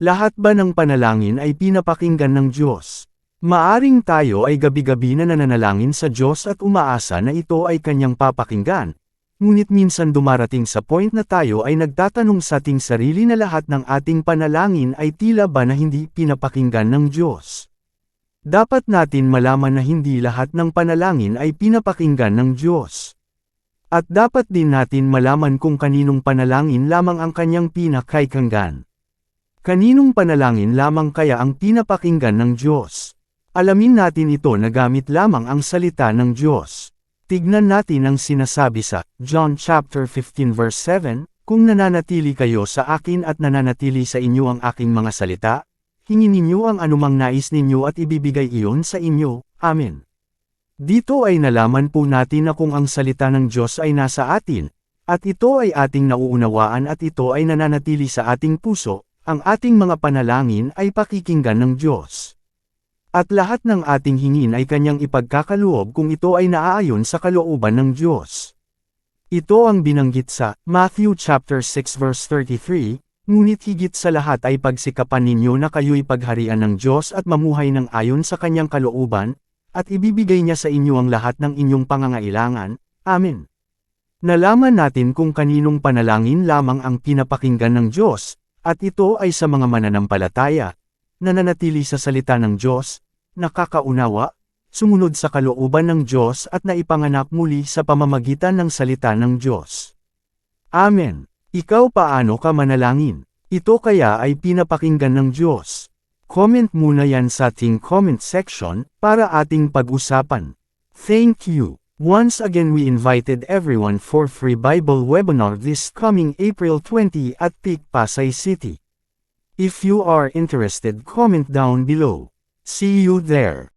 Lahat ba ng panalangin ay pinapakinggan ng Diyos? Maaring tayo ay gabi-gabi na nananalangin sa Diyos at umaasa na ito ay kanyang papakinggan. Ngunit minsan dumarating sa point na tayo ay nagtatanong sa ating sarili na lahat ng ating panalangin ay tila ba na hindi pinapakinggan ng Diyos. Dapat natin malaman na hindi lahat ng panalangin ay pinapakinggan ng Diyos. At dapat din natin malaman kung kaninong panalangin lamang ang kanyang pinakaikanggan. Kaninong panalangin lamang kaya ang pinapakinggan ng Diyos? Alamin natin ito na gamit lamang ang salita ng Diyos. Tignan natin ang sinasabi sa John chapter 15 verse 7, Kung nananatili kayo sa akin at nananatili sa inyo ang aking mga salita, hingin ninyo ang anumang nais ninyo at ibibigay iyon sa inyo. Amen. Dito ay nalaman po natin na kung ang salita ng Diyos ay nasa atin, at ito ay ating nauunawaan at ito ay nananatili sa ating puso, ang ating mga panalangin ay pakikinggan ng Diyos. At lahat ng ating hingin ay kanyang ipagkakaloob kung ito ay naaayon sa kalooban ng Diyos. Ito ang binanggit sa Matthew chapter 6 verse 33, ngunit higit sa lahat ay pagsikapan ninyo na kayo'y pagharian ng Diyos at mamuhay ng ayon sa kanyang kalooban, at ibibigay niya sa inyo ang lahat ng inyong pangangailangan. Amen. Nalaman natin kung kaninong panalangin lamang ang pinapakinggan ng Diyos, at ito ay sa mga mananampalataya, nananatili sa salita ng Diyos, nakakaunawa, sumunod sa kalooban ng Diyos at naipanganak muli sa pamamagitan ng salita ng Diyos. Amen. Ikaw paano ka manalangin? Ito kaya ay pinapakinggan ng Diyos. Comment muna yan sa ating comment section, para ating pag-usapan. Thank you. Once again we invited everyone for free Bible webinar this coming April 20 at Peak Pasay City. If you are interested comment down below. See you there.